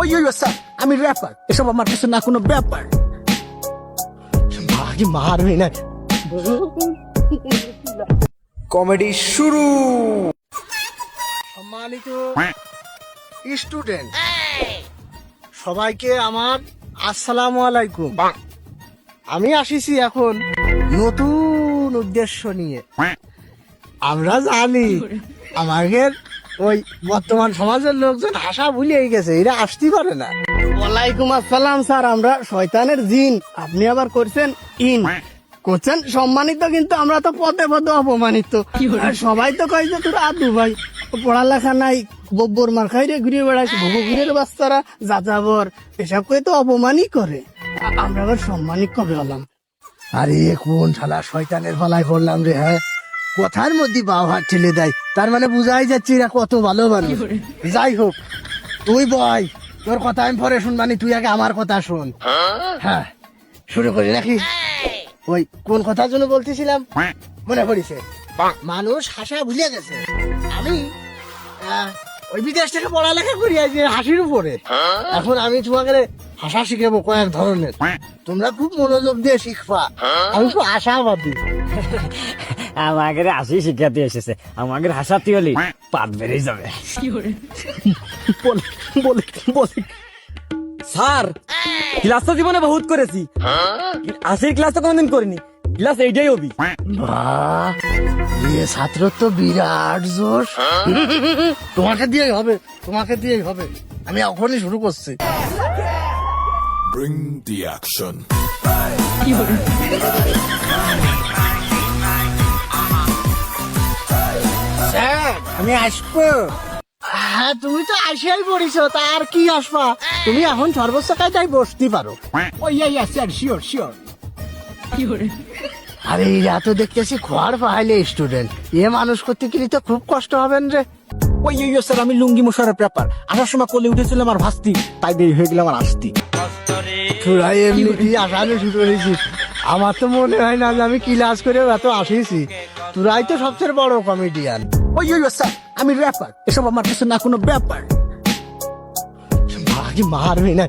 ওই ওই স্যার আমি র্যাপার এসব আমার কাছে না কোনো ব্যাপার। ভাই মারবি না। কমেডি শুরু। সম্মানিত স্টুডেন্ট সবাইকে আমার আসসালামু আলাইকুম। আমি আসিছি এখন নতুন উদ্দেশ্য নিয়ে। আমরা জানি আমাদের ওই বর্তমান সমাজের লোকজন আশা ভুলিয়ে গেছে এরা আসতেই পারে না। ওয়ালাইকুম আসসালাম স্যার আমরা শয়তানের জিন। আপনি আবার করছেন ইন। করছেন সম্মানিত কিন্তু আমরা তো পদে পদে অপমানিত। সবাই তো কয় যে তোরা আদু ভাই পড়ালেখা নাই বব্বর মার খাই রে ঘুরে বেড়াইছে ভুগুরের বাচ্চারা যাযাবর। এসব করে তো অপমানই করে। আমরা আবার সম্মানিত কবে হলাম? আরে কোন শালা শয়তানের ফলায় পড়লাম রে হ্যাঁ? কথার মধ্যে হাত ঠেলে দেয়। তার মানে বুঝাই যাচ্ছে এরা কত ভালো মানুষ। যাই হোক তুই বয় তোর কথা আমি পরে শুন শুনবানি তুই আগে আমার কথা শোন। হ্যাঁ শুরু করি নাকি? ওই কোন কথার জন্য বলতেছিলাম? মনে পড়িছে। মানুষ হাসা ভুলে গেছে। আমি ওই বিদেশ থেকে পড়ালেখা করি আছি হাসির উপরে। এখন আমি তোমাকে হাসা শিখাবো কয়েক ধরনের। তোমরা খুব মনোযোগ দিয়ে শিখবা। আমি খুব আশাবাদী। আমাদের হাসি শিখাতে এসেছে। আমাদের হাসাতে হলে পাত বেড়ে যাবে। বলে বলে বলে। স্যার ক্লাস তো জীবনে বহুত করেছি। হাসির ক্লাস তো কোনোদিন করিনি। ক্লাস এইটাই হবি। বাহ ইয়ে ছাত্র তো বিরাট জোশ। তোমাকে দিয়েই হবে তোমাকে দিয়েই হবে। আমি এখনই শুরু করছি। Bring the action. আমি আসব। হ্যাঁ তুমি তো আসিয়াই পড়িছো তা আর কি আসবা? তুমি এখন সর্বোচ্চ কায়দায় বসতে পারো। ওই আই ইয়া স্যার শিওর শিওর আরে এরা তো দেখতেছি খোয়ার পাহাইলে স্টুডেন্ট এ মানুষ করতে গেলে তো খুব কষ্ট হবেন রে। ওই ইয়ে স্যার আমি লুঙ্গি মশারের ব্যাপার আসার সময় কোলে উঠেছিলাম আমার ভাস্তি তাই দেরি হয়ে গেল আমার আসতি। তোরা এমনি আসানো শুরু করেছিস। আমার তো মনে হয় না যে আমি ক্লাস করে এত আসিছি তোরাই তো সবচেয়ে বড় কমেডিয়ান ওই ওই স্যার আমি র্যাপার এসব আমার কাছে না কোনো ব্যাপার। মারবি না।